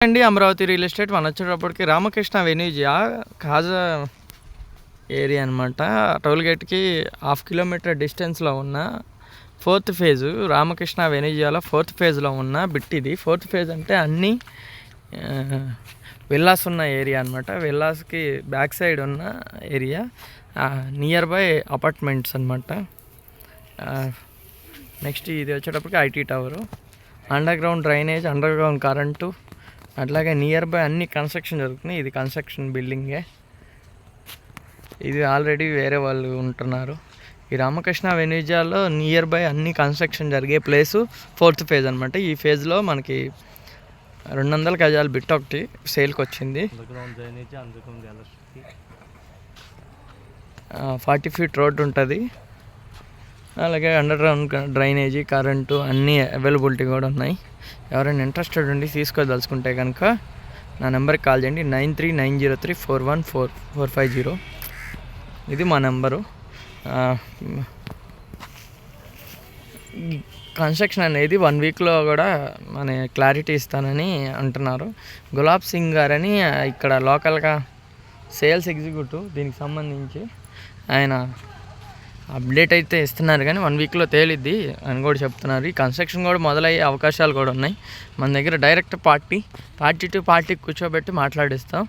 అండి Amaravati real estate మనం వచ్చేటప్పటికి రామకృష్ణ వెన్యూజియా కాజా ఏరియా అనమాట టోల్ గేట్కి హాఫ్ కిలోమీటర్ డిస్టెన్స్లో ఉన్న ఫోర్త్ ఫేజు రామకృష్ణ వెనిజియాలో ఫోర్త్ ఫేజ్లో ఉన్న బిట్ ఇది ఫోర్త్ ఫేజ్ అంటే అన్నీ విల్లాస్ ఉన్న ఏరియా అనమాట విల్లాస్కి బ్యాక్ సైడ్ ఉన్న ఏరియా నియర్ బై అపార్ట్మెంట్స్ అనమాట నెక్స్ట్ ఇది వచ్చేటప్పటికి IT tower. Under ground drainage under ground current అట్లాగే నియర్ బై అన్ని కన్స్ట్రక్షన్ జరుగుతున్నాయి. ఇది కన్స్ట్రక్షన్ బిల్డింగే ఇది ఆల్రెడీ వేరే వాళ్ళు ఉంటున్నారు. ఈ రామకృష్ణ వెనిజాలో నియర్ బై అన్ని కన్స్ట్రక్షన్ జరిగే ప్లేసు ఫోర్త్ ఫేజ్ అనమాట ఈ ఫేజ్లో మనకి రెండు వందల గజాలు బిట్ ఒకటి సేల్కి వచ్చింది. ఫార్టీ ఫీట్ రోడ్ ఉంటుంది. అలాగే అండర్ గ్రౌండ్ డ్రైనేజీ కరెంటు అన్నీ అవైలబిలిటీ కూడా ఉన్నాయి. ఎవరైనా ఇంట్రెస్టెడ్ ఉండి తీసుకోదలుచుకుంటే కనుక నా నెంబర్కి కాల్ చేయండి. Nine three nine zero three four one four four five zero. ఇది మా నెంబరు కన్స్ట్రక్షన్ అనేది వన్ వీక్లో కూడా మన క్లారిటీ ఇస్తానని అంటున్నారు. గులాబ్ సింగ్ గారని ఇక్కడ లోకల్గా సేల్స్ ఎగ్జిక్యూటివ్ దీనికి సంబంధించి ఆయన అప్డేట్ అయితే ఇస్తున్నారు కానీ వన్ వీక్లో తేలిద్ది అని కూడా చెప్తున్నారు. ఈ కన్స్ట్రక్షన్ కూడా మొదలయ్యే అవకాశాలు కూడా ఉన్నాయి. మన దగ్గర direct party party to party కూర్చోబెట్టి మాట్లాడిస్తాం.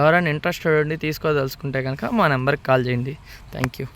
ఎవరైనా ఇంట్రెస్టెడ్ ఉండి తీసుకోదలుచుకుంటే కనుక మా నెంబర్కి కాల్ చేయండి. Thank you.